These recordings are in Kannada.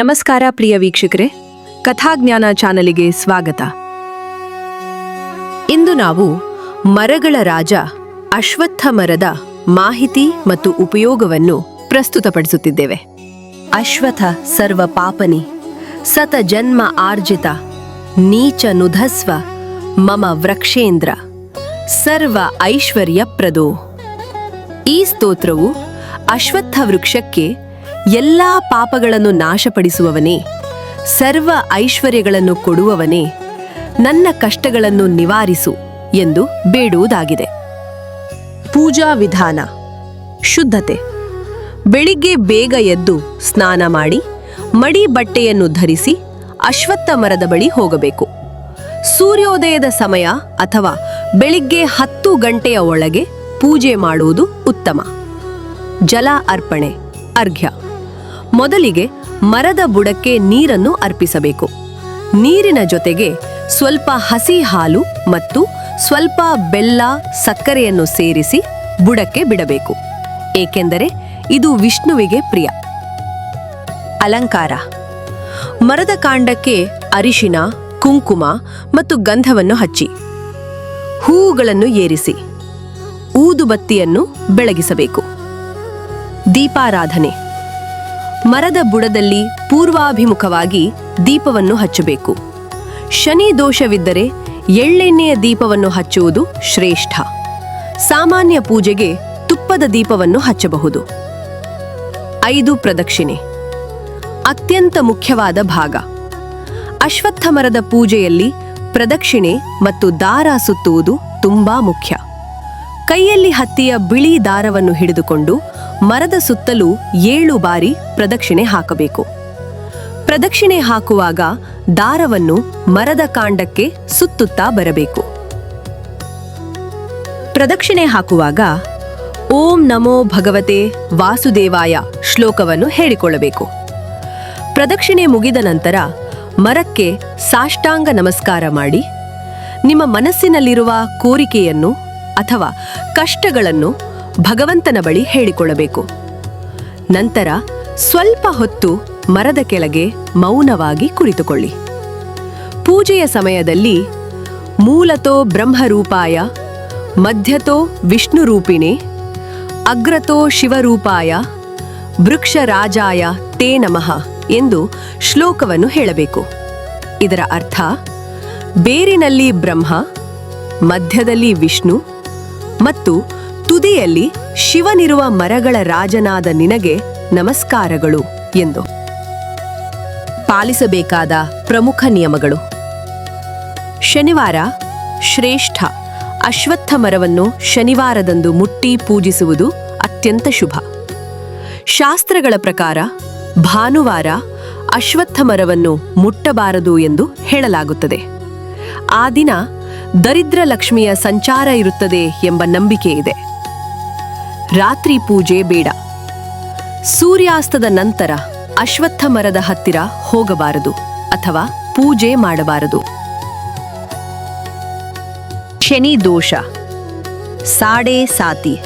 ನಮಸ್ಕಾರ ಪ್ರಿಯ ವೀಕ್ಷಕರೇ, ಕಥಾಜ್ಞಾನ ಚಾನಲಿಗೆ ಸ್ವಾಗತ. ಇಂದು ನಾವು ಮರಗಳ ರಾಜ ಅಶ್ವತ್ಥ ಮರದ ಮಾಹಿತಿ ಮತ್ತು ಉಪಯೋಗವನ್ನು ಪ್ರಸ್ತುತಪಡಿಸುತ್ತಿದ್ದೇವೆ. ಅಶ್ವಥ ಸರ್ವ ಪಾಪನಿ, ಸತ ಜನ್ಮ ಆರ್ಜಿತ, ನೀಚ ನುಧಸ್ವ, ಮಮ ವೃಕ್ಷೇಂದ್ರ, ಸರ್ವ ಐಶ್ವರ್ಯಪ್ರದೋ. ಈ ಸ್ತೋತ್ರವು ಅಶ್ವತ್ಥ ವೃಕ್ಷಕ್ಕೆ ಎಲ್ಲಾ ಪಾಪಗಳನ್ನು ನಾಶಪಡಿಸುವವನೇ, ಸರ್ವ ಐಶ್ವರ್ಯಗಳನ್ನು ಕೊಡುವವನೇ, ನನ್ನ ಕಷ್ಟಗಳನ್ನು ನಿವಾರಿಸು ಎಂದು ಬೇಡುವುದಾಗಿದೆ. ಪೂಜಾ ವಿಧಾನ, ಶುದ್ಧತೆ. ಬೆಳಿಗ್ಗೆ ಬೇಗ ಎದ್ದು ಸ್ನಾನ ಮಾಡಿ, ಮಡಿ ಬಟ್ಟೆಯನ್ನು ಧರಿಸಿ ಅಶ್ವತ್ಥ ಮರದ ಬಳಿ ಹೋಗಬೇಕು. ಸೂರ್ಯೋದಯದ ಸಮಯ ಅಥವಾ ಬೆಳಿಗ್ಗೆ ಹತ್ತು ಗಂಟೆಯ ಒಳಗೆ ಪೂಜೆ ಮಾಡುವುದು ಉತ್ತಮ. ಜಲ ಅರ್ಪಣೆ, ಅರ್ಘ್ಯ. ಮೊದಲಿಗೆ ಮರದ ಬುಡಕ್ಕೆ ನೀರನ್ನು ಅರ್ಪಿಸಬೇಕು. ನೀರಿನ ಜೊತೆಗೆ ಸ್ವಲ್ಪ ಹಸಿ ಹಾಲು ಮತ್ತು ಸ್ವಲ್ಪ ಬೆಲ್ಲ, ಸಕ್ಕರೆಯನ್ನು ಸೇರಿಸಿ ಬುಡಕ್ಕೆ ಬಿಡಬೇಕು. ಏಕೆಂದರೆ ಇದು ವಿಷ್ಣುವಿಗೆ ಪ್ರಿಯ. ಅಲಂಕಾರ. ಮರದ ಕಾಂಡಕ್ಕೆ ಅರಿಶಿನ, ಕುಂಕುಮ ಮತ್ತು ಗಂಧವನ್ನು ಹಚ್ಚಿ. ಹೂವುಗಳನ್ನು ಏರಿಸಿ. ಊದುಬತ್ತಿಯನ್ನು ಬೆಳಗಿಸಬೇಕು. ದೀಪಾರಾಧನೆ. ಮರದ ಬುಡದಲ್ಲಿ ಪೂರ್ವಾಭಿಮುಖವಾಗಿ ದೀಪವನ್ನು ಹಚ್ಚಬೇಕು. ಶನಿ ದೋಷವಿದ್ದರೆ ಎಳ್ಳೆಣ್ಣೆಯ ದೀಪವನ್ನು ಹಚ್ಚುವುದು ಶ್ರೇಷ್ಠ. ಸಾಮಾನ್ಯ ಪೂಜೆಗೆ ತುಪ್ಪದ ದೀಪವನ್ನು ಹಚ್ಚಬಹುದು. ಐದು ಪ್ರದಕ್ಷಿಣೆ. ಅತ್ಯಂತ ಮುಖ್ಯವಾದ ಭಾಗ. ಅಶ್ವತ್ಥ ಮರದ ಪೂಜೆಯಲ್ಲಿ ಪ್ರದಕ್ಷಿಣೆ ಮತ್ತು ದಾರ ಸುತ್ತುವುದು ತುಂಬಾ ಮುಖ್ಯ. ಕೈಯಲ್ಲಿ ಹತ್ತಿಯ ಬಿಳಿ ದಾರವನ್ನು ಹಿಡಿದುಕೊಂಡು ಮರದ ಸುತ್ತಲೂ ಏಳು ಬಾರಿ ಪ್ರದಕ್ಷಿಣೆ ಹಾಕಬೇಕು. ಪ್ರದಕ್ಷಿಣೆ ಹಾಕುವಾಗ ದಾರವನ್ನು ಮರದ ಕಾಂಡಕ್ಕೆ ಸುತ್ತುತ್ತಾ ಬರಬೇಕು. ಪ್ರದಕ್ಷಿಣೆ ಹಾಕುವಾಗ ಓಂ ನಮೋ ಭಗವತೆ ವಾಸುದೇವಾಯ ಶ್ಲೋಕವನ್ನು ಹೇಳಿಕೊಳ್ಳಬೇಕು. ಪ್ರದಕ್ಷಿಣೆ ಮುಗಿದ ನಂತರ ಮರಕ್ಕೆ ಸಾಷ್ಟಾಂಗ ನಮಸ್ಕಾರ ಮಾಡಿ, ನಿಮ್ಮ ಮನಸ್ಸಿನಲ್ಲಿರುವ ಕೋರಿಕೆಯನ್ನು ಅಥವಾ ಕಷ್ಟಗಳನ್ನು ಭಗವಂತನ ಬಳಿ ಹೇಳಿಕೊಳ್ಳಬೇಕು. ನಂತರ ಸ್ವಲ್ಪ ಹೊತ್ತು ಮರದ ಕೆಳಗೆ ಮೌನವಾಗಿ ಕುಳಿತುಕೊಳ್ಳಿ. ಪೂಜೆಯ ಸಮಯದಲ್ಲಿ ಮೂಲತೋ ಬ್ರಹ್ಮರೂಪಾಯ, ಮಧ್ಯತೋ ವಿಷ್ಣುರೂಪಿಣೆ, ಅಗ್ರತೋ ಶಿವರೂಪಾಯ, ವೃಕ್ಷರಾಜಾಯ ತೇ ನಮಃ ಎಂದು ಶ್ಲೋಕವನ್ನು ಹೇಳಬೇಕು. ಇದರ ಅರ್ಥ, ಬೇರಿನಲ್ಲಿ ಬ್ರಹ್ಮ, ಮಧ್ಯದಲ್ಲಿ ವಿಷ್ಣು ಮತ್ತು ತುದಿಯಲ್ಲಿ ಶಿವನಿರುವ ಮರಗಳ ರಾಜನಾದ ನಿನಗೆ ನಮಸ್ಕಾರಗಳು ಎಂದು. ಪಾಲಿಸಬೇಕಾದ ಪ್ರಮುಖ ನಿಯಮಗಳು. ಶನಿವಾರ ಶ್ರೇಷ್ಠ ಅಶ್ವತ್ಥ ಮರವನ್ನು ಶನಿವಾರದಂದು ಮುಟ್ಟಿ ಪೂಜಿಸುವುದು ಅತ್ಯಂತ ಶುಭ. ಶಾಸ್ತ್ರಗಳ ಪ್ರಕಾರ ಭಾನುವಾರ ಅಶ್ವತ್ಥ ಮರವನ್ನು ಮುಟ್ಟಬಾರದು ಎಂದು ಹೇಳಲಾಗುತ್ತದೆ. ಆ ದಿನ ದರಿದ್ರ ಲಕ್ಷ್ಮಿಯ ಸಂಚಾರ ಇರುತ್ತದೆ ಎಂಬ ನಂಬಿಕೆ ಇದೆ. ರಾತ್ರಿ ಪೂಜೆ ಬೇಡ. ಸೂರ್ಯಾಸ್ತದ ನಂತರ ಅಶ್ವತ್ಥ ಮರದ ಹತ್ತಿರ ಹೋಗಬಾರದು ಅಥವಾ ಪೂಜೆ ಮಾಡಬಾರದು. ಶನಿ ದೋಷ. ಸಾಡೆ ಸಾತಿ.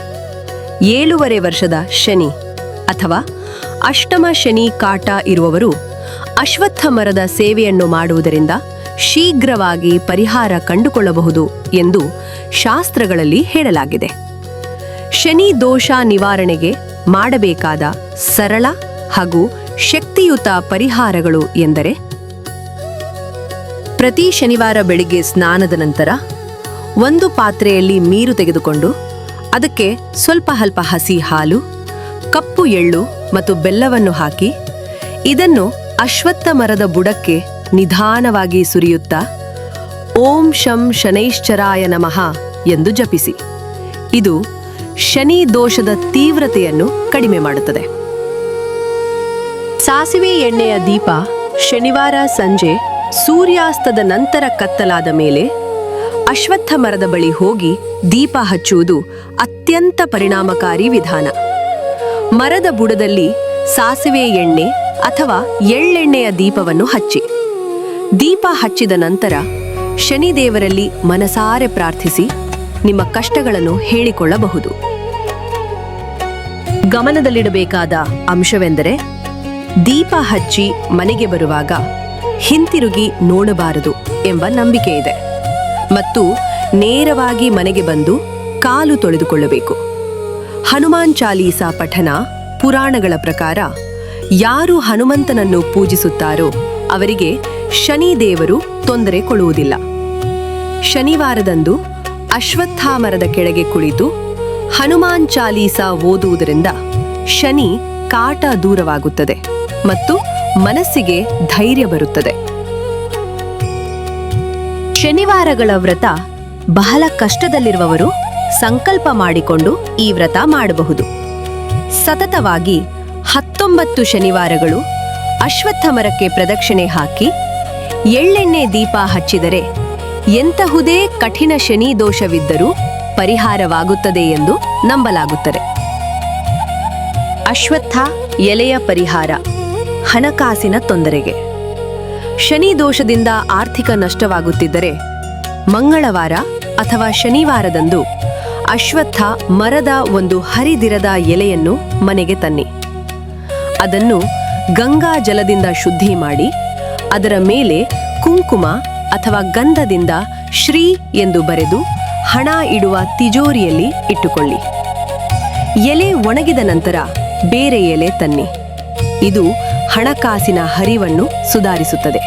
ಏಳುವರೆ ವರ್ಷದ ಶನಿ ಅಥವಾ ಅಷ್ಟಮ ಶನಿ ಕಾಟ ಇರುವವರು ಅಶ್ವತ್ಥ ಮರದ ಸೇವೆಯನ್ನು ಮಾಡುವುದರಿಂದ ಶೀಘ್ರವಾಗಿ ಪರಿಹಾರ ಕಂಡುಕೊಳ್ಳಬಹುದು ಎಂದು ಶಾಸ್ತ್ರಗಳಲ್ಲಿ ಹೇಳಲಾಗಿದೆ. ಶನಿ ದೋಷ ನಿವಾರಣೆಗೆ ಮಾಡಬೇಕಾದ ಸರಳ ಹಾಗೂ ಶಕ್ತಿಯುತ ಪರಿಹಾರಗಳು ಎಂದರೆ, ಪ್ರತಿ ಶನಿವಾರ ಬೆಳಿಗ್ಗೆ ಸ್ನಾನದ ನಂತರ ಒಂದು ಪಾತ್ರೆಯಲ್ಲಿ ನೀರು ತೆಗೆದುಕೊಂಡು ಅದಕ್ಕೆ ಸ್ವಲ್ಪ ಅಲ್ಪ ಹಸಿ ಹಾಲು, ಕಪ್ಪು ಎಳ್ಳು ಮತ್ತು ಬೆಲ್ಲವನ್ನು ಹಾಕಿ, ಇದನ್ನು ಅಶ್ವತ್ಥ ಮರದ ಬುಡಕ್ಕೆ ನಿಧಾನವಾಗಿ ಸುರಿಯುತ್ತಾ, ಓಂ ಶಂ ಶನೈಶ್ಚರಾಯ ನಮಃ ಎಂದು ಜಪಿಸಿ. ಇದು ಶನಿ ದೋಷದ ತೀವ್ರತೆಯನ್ನು ಕಡಿಮೆ ಮಾಡುತ್ತದೆ. ಸಾಸಿವೆ ಎಣ್ಣೆಯ ದೀಪ ಶನಿವಾರ ಸಂಜೆ ಸೂರ್ಯಾಸ್ತದ ನಂತರ ಕತ್ತಲಾದ ಮೇಲೆ ಅಶ್ವತ್ಥ ಮರದ ಬಳಿ ಹೋಗಿ ದೀಪ ಹಚ್ಚುವುದು ಅತ್ಯಂತ ಪರಿಣಾಮಕಾರಿ ವಿಧಾನ. ಮರದ ಬುಡದಲ್ಲಿ ಸಾಸಿವೆ ಎಣ್ಣೆ ಅಥವಾ ಎಳ್ಳೆಣ್ಣೆಯ ದೀಪವನ್ನು ಹಚ್ಚಿ. ದೀಪ ಹಚ್ಚಿದ ನಂತರ ಶನಿದೇವರಲ್ಲಿ ಮನಸಾರೆ ಪ್ರಾರ್ಥಿಸಿ ನಿಮ್ಮ ಕಷ್ಟಗಳನ್ನು ಹೇಳಿಕೊಳ್ಳಬಹುದು. ಗಮನದಲ್ಲಿಡಬೇಕಾದ ಅಂಶವೆಂದರೆ, ದೀಪ ಹಚ್ಚಿ ಮನೆಗೆ ಬರುವಾಗ ಹಿಂತಿರುಗಿ ನೋಡಬಾರದು ಎಂಬ ನಂಬಿಕೆ ಇದೆ ಮತ್ತು ನೇರವಾಗಿ ಮನೆಗೆ ಬಂದು ಕಾಲು ತೊಳೆದುಕೊಳ್ಳಬೇಕು. ಹನುಮಾನ್ ಚಾಲೀಸಾ ಪಠನ ಪುರಾಣಗಳ ಪ್ರಕಾರ ಯಾರು ಹನುಮಂತನನ್ನು ಪೂಜಿಸುತ್ತಾರೋ ಅವರಿಗೆ ಶನಿ ದೇವರು ತೊಂದರೆ ಕೊಡುವುದಿಲ್ಲ. ಶನಿವಾರದಂದು ಅಶ್ವತ್ಥಾಮರದ ಕೆಳಗೆ ಕುಳಿತು ಹನುಮಾನ್ ಚಾಲೀಸ ಓದುವುದರಿಂದ ಶನಿ ಕಾಟ ದೂರವಾಗುತ್ತದೆ ಮತ್ತು ಮನಸ್ಸಿಗೆ ಧೈರ್ಯ ಬರುತ್ತದೆ. ಶನಿವಾರಗಳ ವ್ರತ ಬಹಳ ಕಷ್ಟದಲ್ಲಿರುವವರು ಸಂಕಲ್ಪ ಮಾಡಿಕೊಂಡು ಈ ವ್ರತ ಮಾಡಬಹುದು. ಸತತವಾಗಿ ಹತ್ತೊಂಬತ್ತು ಶನಿವಾರಗಳು ಅಶ್ವತ್ಥ ಮರಕ್ಕೆ ಪ್ರದಕ್ಷಿಣೆ ಹಾಕಿ ಎಳ್ಳೆಣ್ಣೆ ದೀಪ ಹಚ್ಚಿದರೆ ಎಂತಹುದೇ ಕಠಿಣ ಶನಿ ದೋಷವಿದ್ದರೂ ಪರಿಹಾರವಾಗುತ್ತದೆ ಎಂದು ನಂಬಲಾಗುತ್ತದೆ. ಅಶ್ವತ್ಥ ಎಲೆಯ ಪರಿಹಾರ, ಹಣಕಾಸಿನ ತೊಂದರೆಗೆ. ಶನಿ ದೋಷದಿಂದ ಆರ್ಥಿಕ ನಷ್ಟವಾಗುತ್ತಿದ್ದರೆ ಮಂಗಳವಾರ ಅಥವಾ ಶನಿವಾರದಂದು ಅಶ್ವತ್ಥ ಮರದ ಒಂದು ಹರಿದಿರದ ಎಲೆಯನ್ನು ಮನೆಗೆ ತನ್ನಿ. ಅದನ್ನು ಗಂಗಾ ಜಲದಿಂದ ಶುದ್ಧಿ ಮಾಡಿ ಅದರ ಮೇಲೆ ಕುಂಕುಮ ಅಥವಾ ಗಂಧದಿಂದ ಶ್ರೀ ಎಂದು ಬರೆದು ಹಣ ಇಡುವ ತಿಜೋರಿಯಲ್ಲಿ ಇಟ್ಟುಕೊಳ್ಳಿ. ಎಲೆ ಒಣಗಿದ ನಂತರ ಬೇರೆ ಎಲೆ ತನ್ನಿ. ಇದು ಹಣಕಾಸಿನ ಹರಿವನ್ನು ಸುಧಾರಿಸುತ್ತದೆ.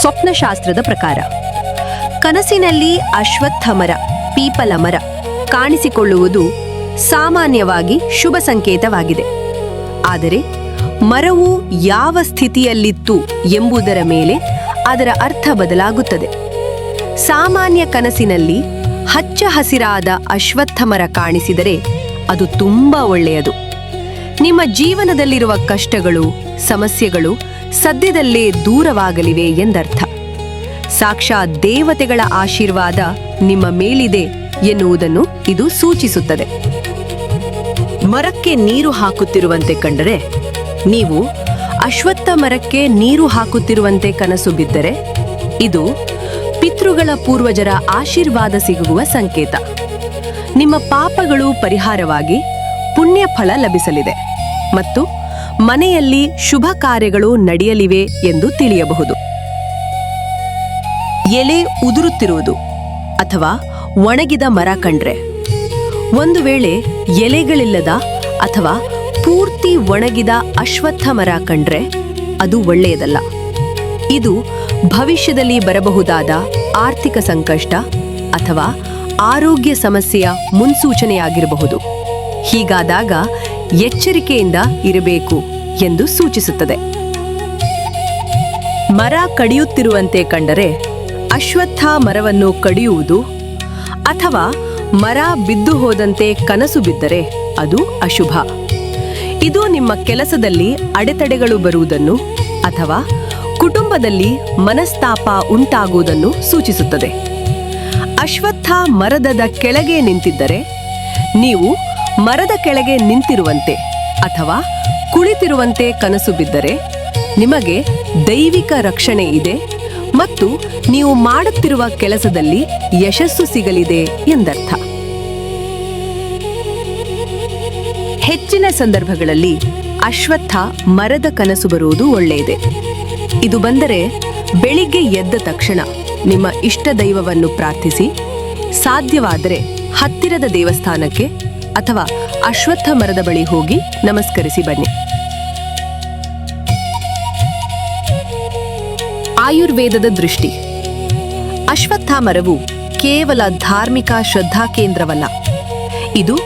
ಸ್ವಪ್ನಶಾಸ್ತ್ರದ ಪ್ರಕಾರ, ಕನಸಿನಲ್ಲಿ ಅಶ್ವತ್ಥ ಮರ, ಪೀಪಲ ಮರ ಕಾಣಿಸಿಕೊಳ್ಳುವುದು ಸಾಮಾನ್ಯವಾಗಿ ಶುಭ ಸಂಕೇತವಾಗಿದೆ. ಆದರೆ ಮರವು ಯಾವ ಸ್ಥಿತಿಯಲ್ಲಿತ್ತು ಎಂಬುದರ ಮೇಲೆ ಅದರ ಅರ್ಥ ಬದಲಾಗುತ್ತದೆ. ಸಾಮಾನ್ಯ ಕನಸಿನಲ್ಲಿ ಹಚ್ಚ ಹಸಿರಾದ ಅಶ್ವತ್ಥ ಮರ ಕಾಣಿಸಿದರೆ ಅದು ತುಂಬಾ ಒಳ್ಳೆಯದು. ನಿಮ್ಮ ಜೀವನದಲ್ಲಿರುವ ಕಷ್ಟಗಳು, ಸಮಸ್ಯೆಗಳು ಸದ್ಯದಲ್ಲೇ ದೂರವಾಗಲಿವೆ ಎಂದರ್ಥ. ಸಾಕ್ಷಾತ್ ದೇವತೆಗಳ ಆಶೀರ್ವಾದ ನಿಮ್ಮ ಮೇಲಿದೆ ಎನ್ನುವುದನ್ನು ಇದು ಸೂಚಿಸುತ್ತದೆ. ಮರಕ್ಕೆ ನೀರು ಹಾಕುತ್ತಿರುವಂತೆ ಕಂಡರೆ ನೀವು ಅಶ್ವತ್ಥ ಮರಕ್ಕೆ ನೀರು ಹಾಕುತ್ತಿರುವಂತೆ ಕನಸು ಬಿದ್ದರೆ ಇದು ಪಿತೃಗಳ ಪೂರ್ವಜರ ಆಶೀರ್ವಾದ ಸಿಗುವ ಸಂಕೇತ. ನಿಮ್ಮ ಪಾಪಗಳು ಪರಿಹಾರವಾಗಿ ಪುಣ್ಯ ಫಲ ಲಭಿಸಲಿದೆ ಮತ್ತು ಮನೆಯಲ್ಲಿ ಶುಭ ಕಾರ್ಯಗಳು ನಡೆಯಲಿವೆ ಎಂದು ತಿಳಿಯಬಹುದು. ಎಲೆ ಉದುರುತ್ತಿರುವುದು ಅಥವಾ ಒಣಗಿದ ಮರ ಕಂಡ್ರೆ ಒಂದು ವೇಳೆ ಎಲೆಗಳಿಲ್ಲದ ಅಥವಾ ಪೂರ್ತಿ ಒಣಗಿದ ಅಶ್ವತ್ಥ ಮರ ಕಂಡ್ರೆ ಅದು ಒಳ್ಳೆಯದಲ್ಲ. ಇದು ಭವಿಷ್ಯದಲ್ಲಿ ಬರಬಹುದಾದ ಆರ್ಥಿಕ ಸಂಕಷ್ಟ ಅಥವಾ ಆರೋಗ್ಯ ಸಮಸ್ಯೆಯ ಮುನ್ಸೂಚನೆಯಾಗಿರಬಹುದು. ಹೀಗಾದಾಗ ಎಚ್ಚರಿಕೆಯಿಂದ ಇರಬೇಕು ಎಂದು ಸೂಚಿಸುತ್ತದೆ. ಮರ ಕಡಿಯುತ್ತಿರುವಂತೆ ಕಂಡರೆ ಅಶ್ವತ್ಥ ಮರವನ್ನು ಕಡಿಯುವುದು ಅಥವಾ ಮರ ಬಿದ್ದು ಹೋದಂತೆ ಕನಸು ಬಿದ್ದರೆ ಅದು ಅಶುಭ. ಇದು ನಿಮ್ಮ ಕೆಲಸದಲ್ಲಿ ಅಡೆತಡೆಗಳು ಬರುವುದನ್ನು ಅಥವಾ ಕುಟುಂಬದಲ್ಲಿ ಮನಸ್ತಾಪ ಉಂಟಾಗುವುದನ್ನು ಸೂಚಿಸುತ್ತದೆ. ಅಶ್ವತ್ಥ ಮರದದ ಕೆಳಗೆ ನಿಂತಿದ್ದರೆ ನೀವು ಮರದ ಕೆಳಗೆ ನಿಂತಿರುವಂತೆ ಅಥವಾ ಕುಳಿತಿರುವಂತೆ ಕನಸು ಬಿದ್ದರೆ ನಿಮಗೆ ದೈವಿಕ ರಕ್ಷಣೆ ಇದೆ ಮತ್ತು ನೀವು ಮಾಡುತ್ತಿರುವ ಕೆಲಸದಲ್ಲಿ ಯಶಸ್ಸು ಸಿಗಲಿದೆ ಎಂದರ್ಥ. ಸಂದರ್ಭಗಳಲ್ಲಿ ಅಶ್ವತ್ಥ ಮರದ ಕನಸು ಬರುವುದು ಒಳ್ಳೆಯದೆ. ಇದು ಬಂದರೆ ಬೆಳಿಗ್ಗೆ ಎದ್ದ ತಕ್ಷಣ ನಿಮ್ಮ ಇಷ್ಟ ದೈವವನ್ನು ಪ್ರಾರ್ಥಿಸಿ, ಸಾಧ್ಯವಾದರೆ ಹತ್ತಿರದ ದೇವಸ್ಥಾನಕ್ಕೆ ಅಥವಾ ಅಶ್ವತ್ಥ ಮರದ ಬಳಿ ಹೋಗಿ ನಮಸ್ಕರಿಸಿ ಬನ್ನಿ. ಆಯುರ್ವೇದದ ದೃಷ್ಟಿ. ಅಶ್ವತ್ಥ ಮರವು ಕೇವಲ ಧಾರ್ಮಿಕ ಶ್ರದ್ಧಾ ಕೇಂದ್ರವಲ್ಲ. ಇದು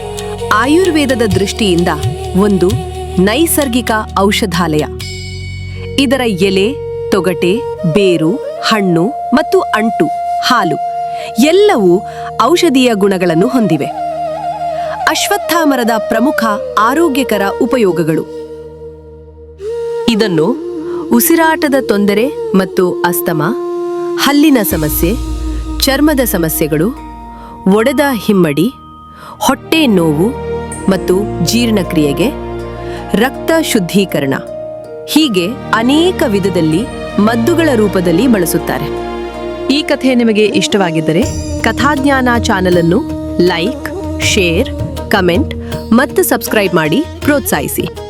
ಆಯುರ್ವೇದದ ದೃಷ್ಟಿಯಿಂದ ಒಂದು ನೈಸರ್ಗಿಕ ಔಷಧಾಲಯ. ಇದರ ಎಲೆ, ತೊಗಟೆ, ಬೇರು, ಹಣ್ಣು ಮತ್ತು ಅಂಟು, ಹಾಲು ಎಲ್ಲವೂ ಔಷಧೀಯ ಗುಣಗಳನ್ನು ಹೊಂದಿವೆ. ಅಶ್ವತ್ಥಾಮರದ ಪ್ರಮುಖ ಆರೋಗ್ಯಕರ ಉಪಯೋಗಗಳು. ಇದನ್ನು ಉಸಿರಾಟದ ತೊಂದರೆ ಮತ್ತು ಅಸ್ತಮ, ಹಲ್ಲಿನ ಸಮಸ್ಯೆ, ಚರ್ಮದ ಸಮಸ್ಯೆಗಳು, ಒಡೆದ ಹಿಮ್ಮಡಿ, ಹೊಟ್ಟೆ ನೋವು ಮತ್ತು ಜೀರ್ಣಕ್ರಿಯೆಗೆ ರಕ್ತ ಶುದ್ಧೀಕರಣ. ಹೀಗೆ ಅನೇಕ ವಿಧದಲ್ಲಿ ಮದ್ದುಗಳ ರೂಪದಲ್ಲಿ ಬಳಸುತ್ತಾರೆ. ಈ ಕಥೆ ನಿಮಗೆ ಇಷ್ಟವಾಗಿದ್ದರೆ ಕಥಾಜ್ಞಾನ ಚಾನಲ್ ಅನ್ನು ಲೈಕ್, ಶೇರ್, ಕಮೆಂಟ್ ಮತ್ತು ಸಬ್ಸ್ಕ್ರೈಬ್ ಮಾಡಿ ಪ್ರೋತ್ಸಾಹಿಸಿ.